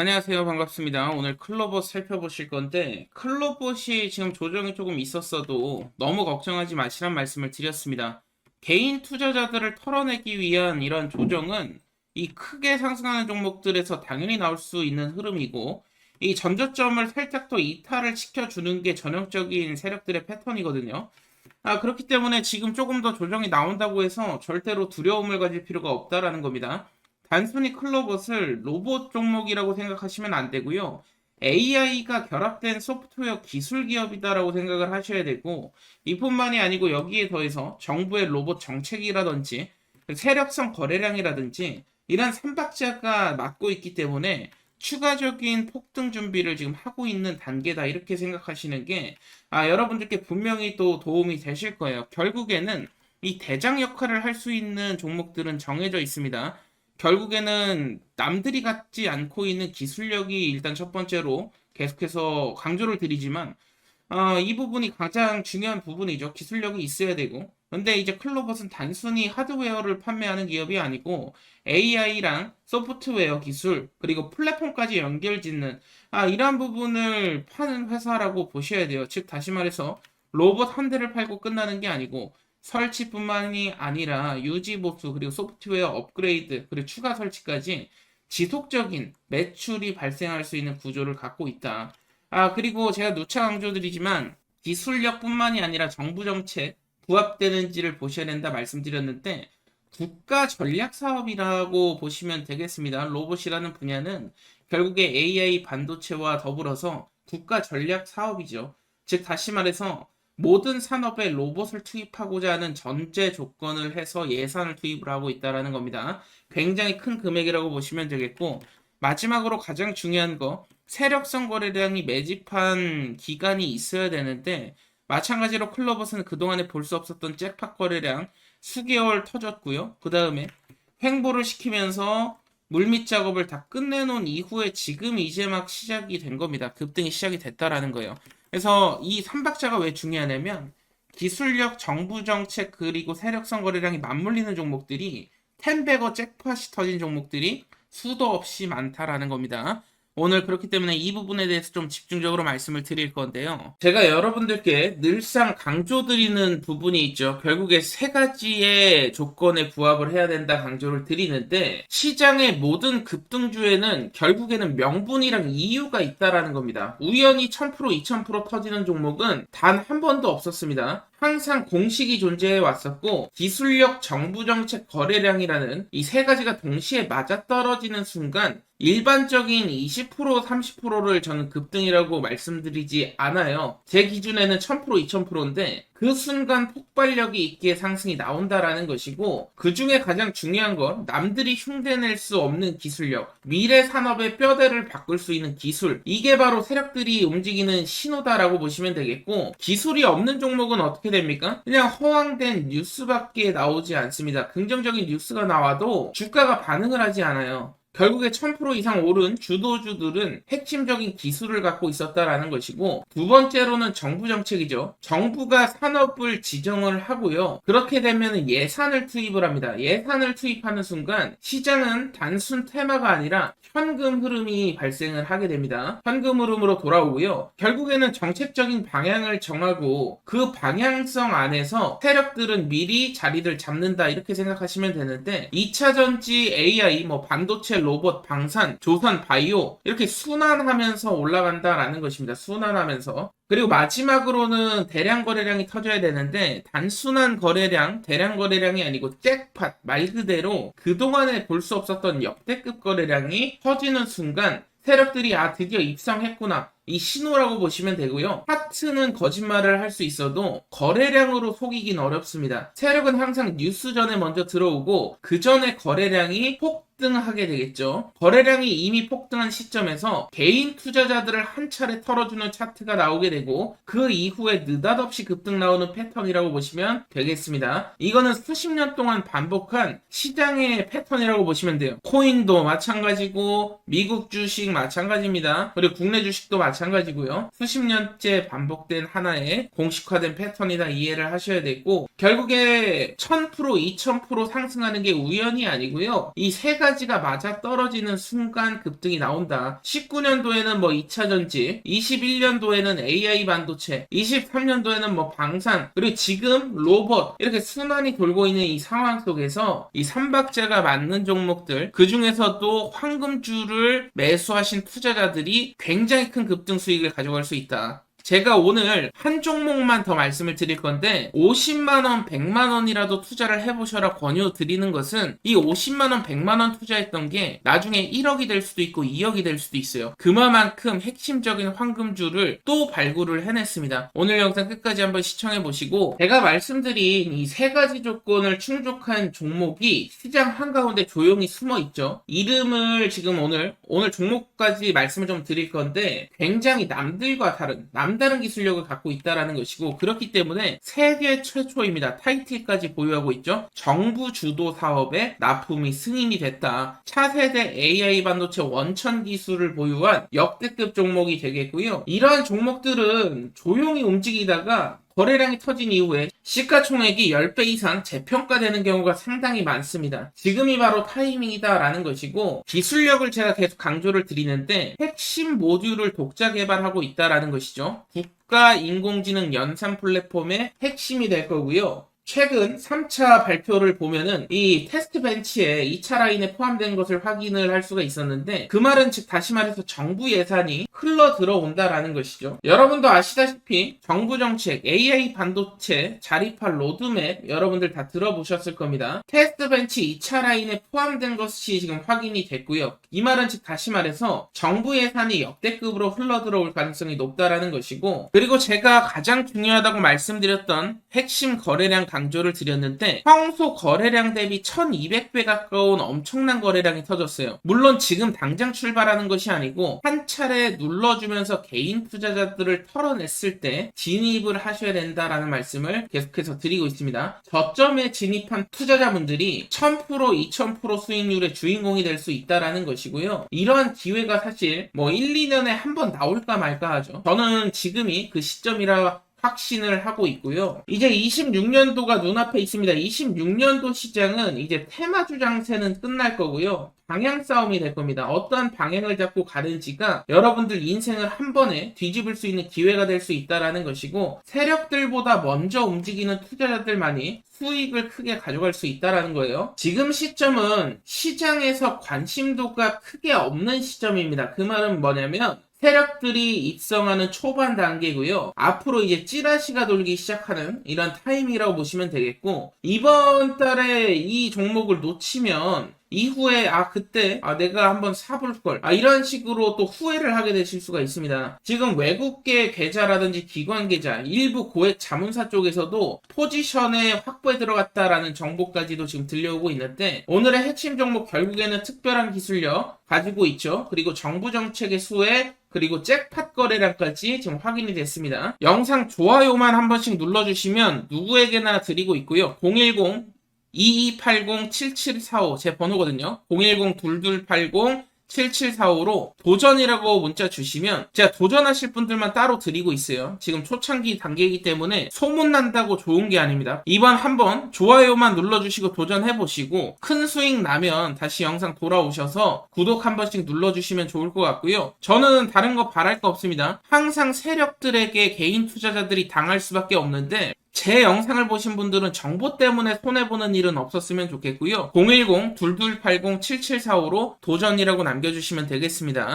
안녕하세요. 반갑습니다. 오늘 클로버 살펴보실 건데, 클로버이 지금 조정이 조금 있었어도 너무 걱정하지 마시란 말씀을 드렸습니다. 개인 투자자들을 털어내기 위한 이런 조정은 이 크게 상승하는 종목들에서 당연히 나올 수 있는 흐름이고, 이 전저점을 살짝 더 이탈을 시켜주는 게 전형적인 세력들의 패턴이거든요. 아, 그렇기 때문에 지금 조금 더 조정이 나온다고 해서 절대로 두려움을 가질 필요가 없다라는 겁니다. 단순히 클로봇을 로봇 종목이라고 생각하시면 안 되고요. AI가 결합된 소프트웨어 기술 기업이다라고 생각을 하셔야 되고, 이뿐만이 아니고 여기에 더해서 정부의 로봇 정책이라든지, 세력성 거래량이라든지, 이런 삼박자가 맞고 있기 때문에 추가적인 폭등 준비를 지금 하고 있는 단계다. 이렇게 생각하시는 게, 아, 여러분들께 분명히 또 도움이 되실 거예요. 결국에는 이 대장 역할을 할 수 있는 종목들은 정해져 있습니다. 결국에는 남들이 갖지 않고 있는 기술력이 일단 첫 번째로 계속해서 강조를 드리지만 어, 이 부분이 가장 중요한 부분이죠. 기술력이 있어야 되고. 근데 이제 클로봇은 단순히 하드웨어를 판매하는 기업이 아니고 AI랑 소프트웨어 기술 그리고 플랫폼까지 연결 짓는 아, 이러한 부분을 파는 회사라고 보셔야 돼요. 즉 다시 말해서 로봇 한 대를 팔고 끝나는 게 아니고 설치뿐만이 아니라 유지 보수 그리고 소프트웨어 업그레이드 그리고 추가 설치까지 지속적인 매출이 발생할 수 있는 구조를 갖고 있다. 아 그리고 제가 누차 강조드리지만 기술력뿐만이 아니라 정부 정책 부합되는지를 보셔야 된다 말씀드렸는데 국가 전략 사업이라고 보시면 되겠습니다. 로봇이라는 분야는 결국에 AI 반도체와 더불어서 국가 전략 사업이죠. 즉 다시 말해서 모든 산업에 로봇을 투입하고자 하는 전제 조건을 해서 예산을 투입을 하고 있다라는 겁니다. 굉장히 큰 금액이라고 보시면 되겠고 마지막으로 가장 중요한 거 세력성 거래량이 매집한 기간이 있어야 되는데 마찬가지로 클로버스는 그동안에 볼 수 없었던 잭팟 거래량 수개월 터졌고요. 그 다음에 횡보를 시키면서 물밑 작업을 다 끝내놓은 이후에 지금 이제 막 시작이 된 겁니다. 급등이 시작이 됐다라는 거예요. 그래서 이 3박자가 왜 중요하냐면 기술력, 정부 정책 그리고 세력성 거래량이 맞물리는 종목들이 텐베거 잭팟이 터진 종목들이 수도 없이 많다라는 겁니다. 오늘 그렇기 때문에 이 부분에 대해서 좀 집중적으로 말씀을 드릴 건데요. 제가 여러분들께 늘상 강조드리는 부분이 있죠. 결국에 세 가지의 조건에 부합을 해야 된다 강조를 드리는데 시장의 모든 급등주에는 결국에는 명분이랑 이유가 있다라는 겁니다. 우연히 1000% 2000% 터지는 종목은 단 한 번도 없었습니다. 항상 공식이 존재해 왔었고 기술력, 정부 정책, 거래량이라는 이 세 가지가 동시에 맞아떨어지는 순간 일반적인 20% 30%를 저는 급등이라고 말씀드리지 않아요. 제 기준에는 1000% 2000%인데 그 순간 폭발력이 있기에 상승이 나온다라는 것이고 그 중에 가장 중요한 건 남들이 흉내낼 수 없는 기술력 미래 산업의 뼈대를 바꿀 수 있는 기술 이게 바로 세력들이 움직이는 신호다라고 보시면 되겠고 기술이 없는 종목은 어떻게 됩니까? 그냥 허황된 뉴스밖에 나오지 않습니다. 긍정적인 뉴스가 나와도 주가가 반응을 하지 않아요. 결국에 1000% 이상 오른 주도주들은 핵심적인 기술을 갖고 있었다라는 것이고 두 번째로는 정부 정책이죠. 정부가 산업을 지정을 하고요. 그렇게 되면 예산을 투입을 합니다. 예산을 투입하는 순간 시장은 단순 테마가 아니라 현금 흐름이 발생을 하게 됩니다. 현금 흐름으로 돌아오고요. 결국에는 정책적인 방향을 정하고 그 방향성 안에서 세력들은 미리 자리를 잡는다 이렇게 생각하시면 되는데 2차 전지 AI 뭐 반도체 로봇, 방산, 조선, 바이오 이렇게 순환하면서 올라간다라는 것입니다. 순환하면서. 그리고 마지막으로는 대량 거래량이 터져야 되는데 단순한 거래량, 대량 거래량이 아니고 잭팟 말 그대로 그동안에 볼 수 없었던 역대급 거래량이 터지는 순간 세력들이 아 드디어 입성했구나 이 신호라고 보시면 되고요. 하트는 거짓말을 할 수 있어도 거래량으로 속이긴 어렵습니다. 세력은 항상 뉴스 전에 먼저 들어오고 그 전에 거래량이 폭등하게 되겠죠. 거래량이 이미 폭등한 시점에서 개인 투자자들을 한 차례 털어주는 차트가 나오게 되고 그 이후에 느닷없이 급등 나오는 패턴이라고 보시면 되겠습니다. 이거는 수십 년 동안 반복한 시장의 패턴이라고 보시면 돼요. 코인도 마찬가지고 미국 주식 마찬가지입니다. 그리고 국내 주식도 마찬가지입니다. 마찬가지고요. 수십 년째 반복된 하나의 공식화된 패턴이다 이해를 하셔야 되고 결국에 1000% 2000% 상승하는 게 우연이 아니고요. 이 세 가지가 맞아 떨어지는 순간 급등이 나온다. 19년도에는 뭐 2차 전지, 21년도에는 AI 반도체, 23년도에는 뭐 방산, 그리고 지금 로봇 이렇게 순환이 돌고 있는 이 상황 속에서 이 삼박자가 맞는 종목들 그 중에서도 황금주를 매수하신 투자자들이 굉장히 큰 급등 수익을 가져갈 수 있다. 제가 오늘 한 종목만 더 말씀을 드릴 건데 50만원, 100만원이라도 투자를 해보셔라 권유 드리는 것은 이 50만원, 100만원 투자했던 게 나중에 1억이 될 수도 있고 2억이 될 수도 있어요. 그만큼 핵심적인 황금주를 또 발굴을 해냈습니다. 오늘 영상 끝까지 한번 시청해 보시고 제가 말씀드린 이 세 가지 조건을 충족한 종목이 시장 한가운데 조용히 숨어 있죠. 이름을 지금 오늘 오늘 종목까지 말씀을 좀 드릴 건데 굉장히 남들과 다른 남다른 기술력을 갖고 있다라는 것이고 그렇기 때문에 세계 최초입니다. 타이틀까지 보유하고 있죠. 정부 주도 사업에 납품이 승인이 됐다. 차세대 AI 반도체 원천 기술을 보유한 역대급 종목이 되겠고요. 이러한 종목들은 조용히 움직이다가 거래량이 터진 이후에 시가총액이 10배 이상 재평가되는 경우가 상당히 많습니다. 지금이 바로 타이밍이다라는 것이고 기술력을 제가 계속 강조를 드리는데 핵심 모듈을 독자 개발하고 있다라는 것이죠. 국가 인공지능 연산 플랫폼의 핵심이 될 거고요. 최근 3차 발표를 보면은 이 테스트 벤치에 2차 라인에 포함된 것을 확인을 할 수가 있었는데 그 말은 즉 다시 말해서 정부 예산이 흘러 들어온다라는 것이죠. 여러분도 아시다시피 정부 정책 AI 반도체 자립할 로드맵 여러분들 다 들어보셨을 겁니다. 테스트 벤치 2차 라인에 포함된 것이 지금 확인이 됐고요. 이 말은 즉 다시 말해서 정부 예산이 역대급으로 흘러 들어올 가능성이 높다라는 것이고 그리고 제가 가장 중요하다고 말씀드렸던 핵심 거래량 강 조를 드렸는데 평소 거래량 대비 1200배 가까운 엄청난 거래량이 터졌어요. 물론 지금 당장 출발하는 것이 아니고 한 차례 눌러주면서 개인 투자자들을 털어냈을 때 진입을 하셔야 된다라는 말씀을 계속해서 드리고 있습니다. 저점에 진입한 투자자분들이 1000% 2000% 수익률의 주인공이 될 수 있다라는 것이고요. 이러한 기회가 사실 뭐 1, 2년에 한 번 나올까 말까 하죠. 저는 지금이 그 시점이라 확신을 하고 있고요. 이제 26년도가 눈앞에 있습니다. 26년도 시장은 이제 테마 주 장세는 끝날 거고요. 방향 싸움이 될 겁니다. 어떠한 방향을 잡고 가는지가 여러분들 인생을 한 번에 뒤집을 수 있는 기회가 될 수 있다라는 것이고 세력들보다 먼저 움직이는 투자자들만이 수익을 크게 가져갈 수 있다라는 거예요. 지금 시점은 시장에서 관심도가 크게 없는 시점입니다. 그 말은 뭐냐면 세력들이 입성하는 초반 단계고요. 앞으로 이제 찌라시가 돌기 시작하는 이런 타이밍이라고 보시면 되겠고 이번 달에 이 종목을 놓치면 이후에 아 그때 아 내가 한번 사볼 걸 아 이런 식으로 또 후회를 하게 되실 수가 있습니다. 지금 외국계 계좌라든지 기관 계좌 일부 고액 자문사 쪽에서도 포지션에 확보에 들어갔다라는 정보까지도 지금 들려오고 있는데 오늘의 핵심 종목 결국에는 특별한 기술력 가지고 있죠. 그리고 정부 정책의 수혜 그리고 잭팟 거래량까지 지금 확인이 됐습니다. 영상 좋아요만 한 번씩 눌러주시면 누구에게나 드리고 있고요. 010 2280-7745 제 번호거든요. 010-2280-7745로 도전이라고 문자 주시면 제가 도전하실 분들만 따로 드리고 있어요. 지금 초창기 단계이기 때문에 소문난다고 좋은 게 아닙니다. 이번 한번 좋아요만 눌러주시고 도전해보시고 큰 수익 나면 다시 영상 돌아오셔서 구독 한 번씩 눌러주시면 좋을 것 같고요. 저는 다른 거 바랄 거 없습니다. 항상 세력들에게 개인 투자자들이 당할 수밖에 없는데 제 영상을 보신 분들은 정보 때문에 손해보는 일은 없었으면 좋겠고요. 010-2280-7745로 도전이라고 남겨주시면 되겠습니다.